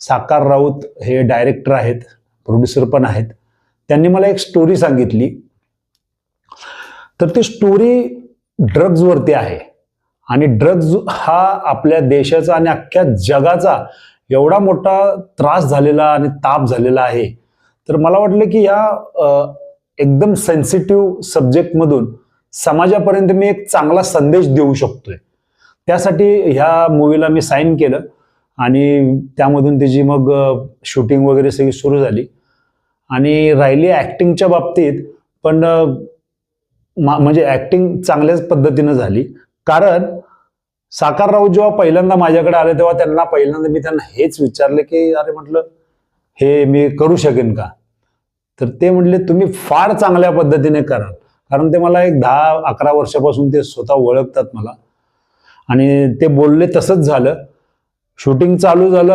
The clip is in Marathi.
साकार राऊत हे डायरेक्टर आहेत प्रोड्युसर पण आहेत. त्यांनी मला एक स्टोरी सांगितली. तर ती स्टोरी ड्रग्जवरती आहे. आणि ड्रग्ज हा आपल्या देशाचा आणि अख्ख्या जगाचा एवढा मोठा त्रास झालेला आणि ताप झालेला आहे. तर मला वाटलं की या एकदम सेन्सिटिव्ह सब्जेक्टमधून समाजापर्यंत मी एक चांगला संदेश देऊ शकतोय. त्यासाठी ह्या मूवीला मी साईन केलं. आणि त्यामधून त्याची मग शूटिंग वगैरे सगळी सुरू झाली. आणि राहिली ॲक्टिंगच्या बाबतीत पण मा- म्हणजे ॲक्टिंग चांगल्याच पद्धतीनं झाली. कारण साकारराव जेव्हा पहिल्यांदा माझ्याकडे आले तेव्हा त्यांना पहिल्यांदा मी त्यांना हेच विचारलं की अरे म्हटलं हे मी करू शकेन का? तर ते म्हटले तुम्ही फार चांगल्या पद्धतीने कराल. कारण ते मला एक दहा अकरा वर्षापासून ते स्वतः ओळखतात मला. आणि ते बोलले तसंच झालं. शूटिंग चालू झालं